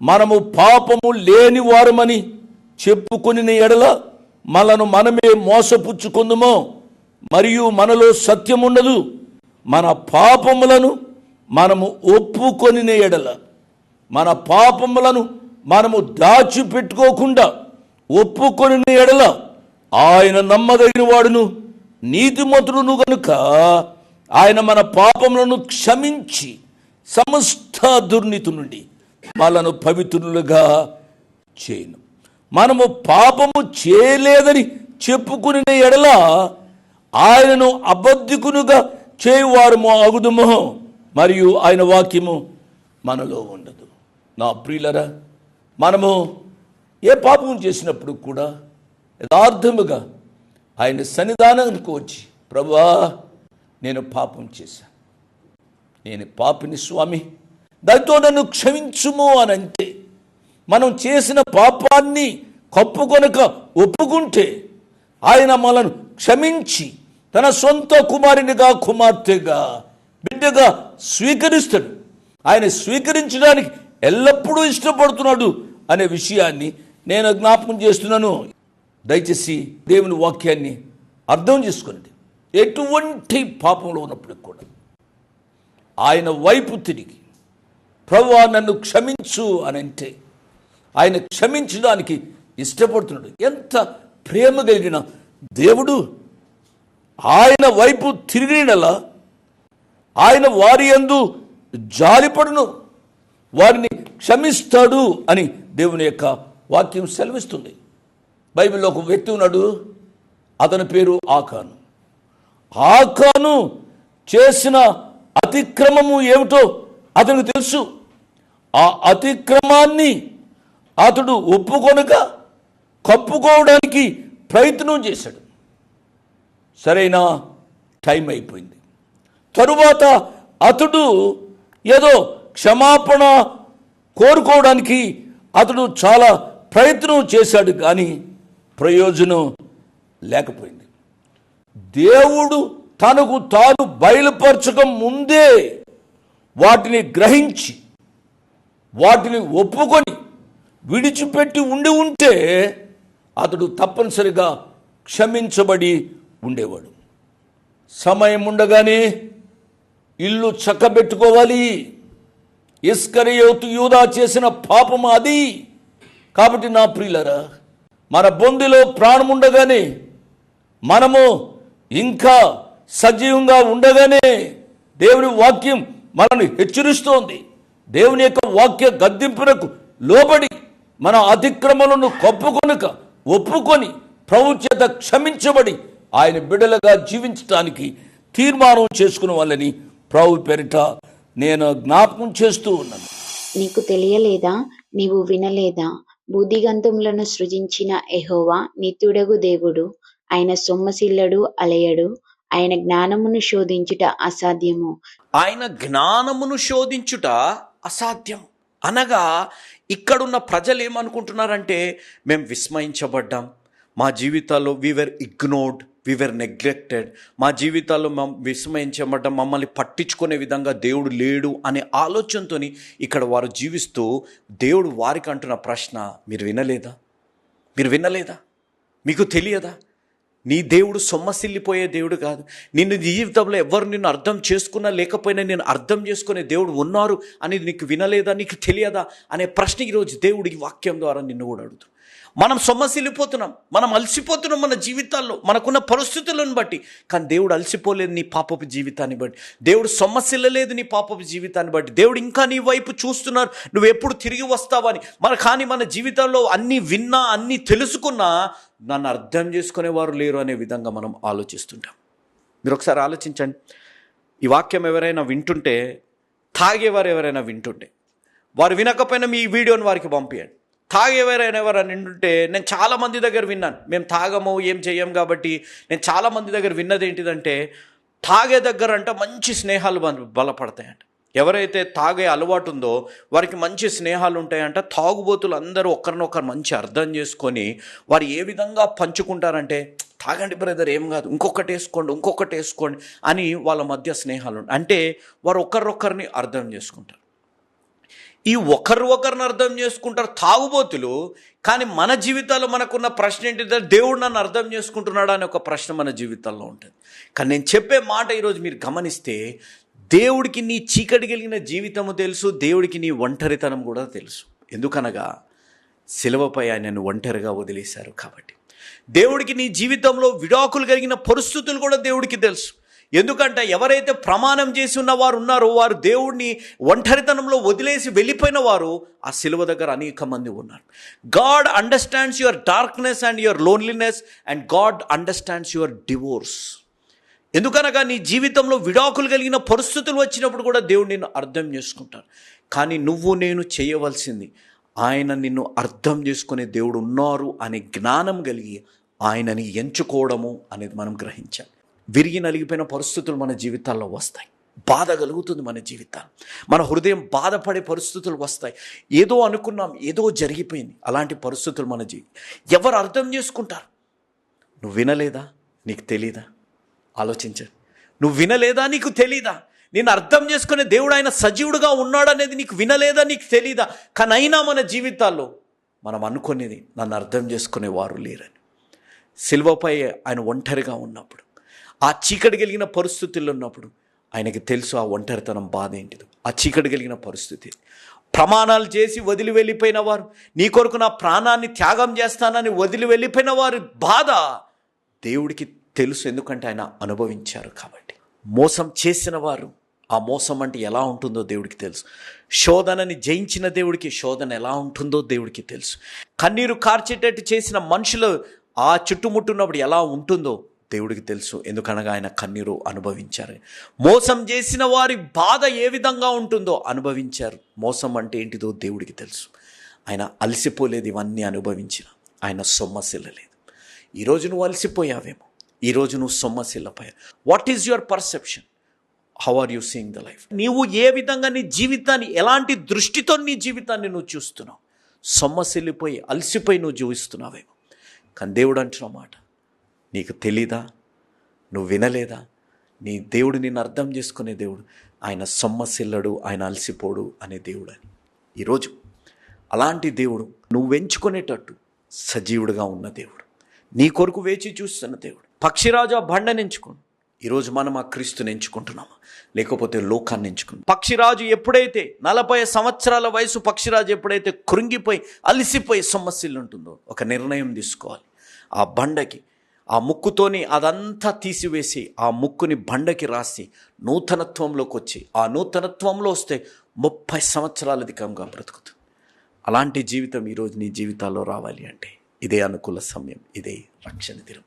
మనము పాపము లేని వారమని చెప్పుకుని ఎడల మనను మనమే మోసపుచ్చుకుందుమో. మరియు మనలో సత్యం ఉండదు మన పాపములను మనము ఒప్పుకొని ఎడల మన పాపములను మనము దాచిపెట్టుకోకుండా ఒప్పుకొని ఎడల ఆయన నమ్మదగిన వాడును నీతిమంతుడును గనుక ఆయన మన పాపములను క్షమించి సమస్త దుర్నీతి నుండి వాళ్ళను పవిత్రులుగా చేయను. మనము పాపము చేయలేదని చెప్పుకుని ఎడల ఆయనను అబద్ధికునుగా చేయువారము అగుదుమో మరియు ఆయన వాక్యము మనలో ఉండదు. నా ప్రియులరా మనము ఏ పాపం చేసినప్పుడు కూడా యథార్థముగా ఆయన సన్నిధానానికి వచ్చి ప్రభా నేను పాపం చేశాను. నేను పాపిని స్వామి దాంతో నన్ను క్షమించుము అని అంటే మనం చేసిన పాపాన్ని కప్పుకొనక ఒప్పుకుంటే ఆయన మనను క్షమించి తన సొంత కుమారునిగా కుమార్తెగా బిడ్డగా స్వీకరిస్తాడు. ఆయన స్వీకరించడానికి ఎల్లప్పుడూ ఇష్టపడుతున్నాడు అనే విషయాన్ని నేను జ్ఞాపకం చేస్తున్నాను. దయచేసి దేవుని వాక్యాన్ని అర్థం చేసుకోండి. ఎటువంటి పాపంలో ఉన్నప్పటికి కూడా ఆయన వైపు తిరిగి ప్రభువా నన్ను క్షమించు అని అంటే ఆయన క్షమించడానికి ఇష్టపడుతున్నాడు. ఎంత ప్రేమ కలిగిన దేవుడు. ఆయన వైపు తిరిగినలా ఆయన వారి యందు జాలిపడును. వారిని క్షమిస్తాడు అని దేవుని యొక్క వాక్యం సెలవిస్తుంది. బైబిల్లో ఒక వ్యక్తి ఉన్నాడు. అతని పేరు ఆకాను. ఆకాను చేసిన అతిక్రమము ఏమిటో అతనికి తెలుసు. ఆ అతిక్రమాన్ని అతడు ఒప్పుకొనక కప్పుకోవడానికి ప్రయత్నం చేశాడు. సరైన? టైం అయిపోయింది. తరువాత అతడు ఏదో క్షమాపణ కోరుకోవడానికి అతడు చాలా ప్రయత్నం చేశాడు కానీ ప్రయోజనం లేకపోయింది. దేవుడు తనకు తాను బయలుపరచక ముందే వాటిని గ్రహించి వాటిని ఒప్పుకొని విడిచిపెట్టి ఉండి ఉంటే అతడు తప్పనిసరిగా క్షమించబడి ఉండేవాడు. సమయం ఉండగానే ఇల్లు చక్కబెట్టుకోవాలి. ఇస్కరియోతు యూదా చేసిన పాపం అది. కాబట్టి నా ప్రియులరా మన బొందిలో ప్రాణం ఉండగానే మనము ఇంకా సజీవంగా ఉండగానే దేవుడి వాక్యం మనల్ని హెచ్చరిస్తోంది. దేవుని యొక్క వాక్య గద్దింపునకు లోబడి మన అతిక్రమలను కప్పుకొనక ఒప్పుకొని ప్రభు చేత క్షమించబడి ఆయన బిడలుగా జీవించటానికి తీర్మానం చేసుకున్న వాళ్ళని ప్రభు పేరిట నేను జ్ఞాపకం చేస్తూ ఉన్నాను. నీకు తెలియలేదా? నీవు వినలేదా? బుద్ధిగంతములను సృజించిన ఎహోవా నిత్యుడగు దేవుడు. ఆయన సొమ్మసిల్లడు అలయడు. ఆయన జ్ఞానమును శోధించుట అసాధ్యము. ఆయన జ్ఞానమును శోధించుట అసాధ్యం. అనగా ఇక్కడున్న ప్రజలు ఏమనుకుంటున్నారంటే మేము విస్మయించబడ్డాం. మా జీవితాల్లో వీవర్ ఇగ్నోర్డ్ వీవర్ నెగ్లెక్టెడ్ మా జీవితాల్లో మేము విస్మయించబడ్డాం. మమ్మల్ని పట్టించుకునే విధంగా దేవుడు లేడు అనే ఆలోచనతోని ఇక్కడ వారు జీవిస్తూ దేవుడు వారికి అంటున్న ప్రశ్న మీరు వినలేదా? మీరు వినలేదా? మీకు తెలియదా? నీ దేవుడు సొమ్మసిల్లిపోయే దేవుడు కాదు. నిన్ను జీవితంలో ఎవరు నిన్ను అర్థం చేసుకున్నా లేకపోయినా నేను అర్థం చేసుకునే దేవుడు ఉన్నారు అనేది నీకు వినలేదా నీకు తెలియదా అనే ప్రశ్న ఈరోజు దేవుడి వాక్యం ద్వారా నిన్ను కూడా అడుగుతాం మనం సొమ్మసిల్లిపోతున్నాం మనం అలసిపోతున్నాం మన జీవితాల్లో మనకున్న పరిస్థితులను బట్టి. కానీ దేవుడు అలసిపోలేదు నీ పాపపు జీవితాన్ని బట్టి. దేవుడు సొమ్మసిల్లలేదు నీ పాపపు జీవితాన్ని బట్టి. దేవుడు ఇంకా నీ వైపు చూస్తున్నారు నువ్వు ఎప్పుడు తిరిగి వస్తావని మన కానీ మన జీవితాల్లో అన్నీ విన్నా అన్నీ తెలుసుకున్నా నన్ను అర్థం చేసుకునేవారు లేరు అనే విధంగా మనం ఆలోచిస్తుంటాం. మీరు ఒకసారి ఆలోచించండి. ఈ వాక్యం ఎవరైనా వింటుంటే తాగేవారు ఎవరైనా వింటుంటే వారు వినకపోయినా మీ వీడియోని వారికి పంపించండి తాగేవారైనా ఎవరైనా నిండుంటే నేను చాలా మంది దగ్గర విన్నాను. మేము తాగము ఏం చెయ్యం కాబట్టి నేను చాలా మంది దగ్గర విన్నది ఏంటిదంటే తాగే దగ్గర అంట మంచి స్నేహాలు బలపడతాయంట. ఎవరైతే తాగే అలవాటు ఉందో వారికి మంచి స్నేహాలు ఉంటాయంట. తాగుబోతులు అందరూ ఒకరినొకరు మంచి అర్థం చేసుకొని వారు ఏ విధంగా పంచుకుంటారంటే తాగండి బ్రదర్ ఏం కాదు ఇంకొకటి వేసుకోండి ఇంకొకటి వేసుకోండి అని వాళ్ళ మధ్య స్నేహాలు అంటే వారు ఒకరినొకరిని అర్థం చేసుకుంటారు. ఈ ఒకరు ఒకరిని అర్థం చేసుకుంటారు తాగుబోతులు కానీ మన జీవితాల్లో మనకున్న ప్రశ్న ఏంటంటే దేవుడు నన్ను అర్థం చేసుకుంటున్నాడా అనే ఒక ప్రశ్న మన జీవితాల్లో ఉంటుంది. కానీ నేను చెప్పే మాట ఈరోజు మీరు గమనిస్తే దేవుడికి నీ చీకటి కలిగిన జీవితము తెలుసు దేవుడికి నీ ఒంటరితనం కూడా తెలుసు. ఎందుకనగా సిలవపై ఆయనను ఒంటరిగా వదిలేశారు కాబట్టి. దేవుడికి నీ జీవితంలో విడాకులు కలిగిన పరిస్థితులు కూడా దేవుడికి తెలుసు. ఎందుకంటే ఎవరైతే ప్రమాణం చేసి ఉన్న వారు ఉన్నారో వారు దేవుడిని ఒంటరితనంలో వదిలేసి వెళ్ళిపోయిన వారు ఆ శిలువ దగ్గర అనేక మంది ఉన్నారు. God understands your darkness and your loneliness and God understands your divorce ఎందుకనగా నీ జీవితంలో విడాకులు కలిగిన పరిస్థితులు వచ్చినప్పుడు కూడా దేవుడు నిన్ను అర్థం చేసుకుంటాడు. కానీ నువ్వు నేను చేయవలసింది ఆయన నిన్ను అర్థం చేసుకునే దేవుడు ఉన్నారు అనే జ్ఞానం కలిగి ఆయనని ఎంచుకోవడము అనేది మనం గ్రహించాలి. విరిగి నలిగిపోయిన పరిస్థితులు మన జీవితాల్లో వస్తాయి. బాధ కలుగుతుంది మన జీవితాలు. మన హృదయం బాధపడే పరిస్థితులు వస్తాయి. ఏదో అనుకున్నాం ఏదో జరిగిపోయింది. అలాంటి పరిస్థితులు మన జీవి ఎవరు అర్థం చేసుకుంటారు? నువ్వు వినలేదా? నీకు తెలీదా? ఆలోచించండి. నువ్వు వినలేదా? నీకు తెలీదా? నేను అర్థం చేసుకునే దేవుడు ఆయన సజీవుడుగా ఉన్నాడనేది నీకు వినలేదా? నీకు తెలీదా? కానీ అయినా మన జీవితాల్లో మనం అనుకునేది నన్ను అర్థం చేసుకునే వారు లేరని. సిల్వపై ఆయన ఒంటరిగా ఉన్నప్పుడు ఆ చీకటి కలిగిన పరిస్థితుల్లో ఉన్నప్పుడు ఆయనకి తెలుసు ఆ ఒంటరితనం బాధ ఏంటిదో. ఆ చీకటి కలిగిన పరిస్థితి. ప్రమాణాలు చేసి వదిలి వెళ్ళిపోయిన వారు నీ కొరకు నా ప్రాణాన్ని త్యాగం చేస్తానని వదిలి వెళ్ళిపోయిన వారి బాధ దేవుడికి తెలుసు ఎందుకంటే ఆయన అనుభవించారు కాబట్టి. మోసం చేసిన వారు ఆ మోసం అంటే ఎలా ఉంటుందో దేవుడికి తెలుసు. శోధనని జయించిన దేవుడికి శోధన ఎలా ఉంటుందో దేవుడికి తెలుసు. కన్నీరు కార్చేటట్టు చేసిన మనుషులు ఆ చుట్టుముట్టున్నప్పుడు ఎలా ఉంటుందో దేవుడికి తెలుసు. ఎందుకనగా ఆయన కన్నీరు అనుభవించారు. మోసం చేసిన వారి బాధ ఏ విధంగా ఉంటుందో అనుభవించారు. మోసం అంటే ఏంటిదో దేవుడికి తెలుసు. ఆయన అలసిపోలేదు ఇవన్నీ అనుభవించిన. ఆయన సొమ్మసిల్లలేదు ఈరోజు నువ్వు అలసిపోయావేమో. ఈరోజు నువ్వు సొమ్మసిల్లపోయావు what is your perception how are you seeing the life నీవు ఏ విధంగా నీ జీవితాన్ని ఎలాంటి దృష్టితో నీ జీవితాన్ని నువ్వు చూస్తున్నావు? సొమ్మసిల్లిపోయి అలసిపోయి నువ్వు జీవిస్తున్నావేమో. కానీ దేవుడు అంటున్న మాట నీకు తెలీదా? నువ్వు వినలేదా? నీ దేవుడు నిన్ను అర్థం చేసుకునే దేవుడు. ఆయన సొమ్మసిల్లడు ఆయన అలసిపోడు అనే దేవుడు అని ఈరోజు అలాంటి దేవుడు నువ్వు ఎంచుకునేటట్టు సజీవుడుగా ఉన్న దేవుడు. నీ కొరకు వేచి చూస్తున్న దేవుడు. పక్షిరాజు ఆ బండని ఎంచుకోండి ఈరోజు మనం ఆ క్రీస్తుని ఎంచుకుంటున్నామా? లేకపోతే లోకాన్ని ఎంచుకున్నాం పక్షిరాజు ఎప్పుడైతే నలభై సంవత్సరాల వయసు పక్షిరాజు ఎప్పుడైతే కృంగిపోయి అలసిపోయి సమస్యలు ఉంటుందో ఒక నిర్ణయం తీసుకోవాలి. ఆ బండకి ఆ ముక్కుతోని అదంతా తీసివేసి ఆ ముక్కుని బండకి రాసి నూతనత్వంలోకి వచ్చి ఆ నూతనత్వంలో వస్తే ముప్పై సంవత్సరాల అధికంగా బ్రతుకుతుంది. అలాంటి జీవితం ఈరోజు నీ జీవితాల్లో రావాలి అంటే ఇదే అనుకూల సమయం ఇదే రక్షణ దినం.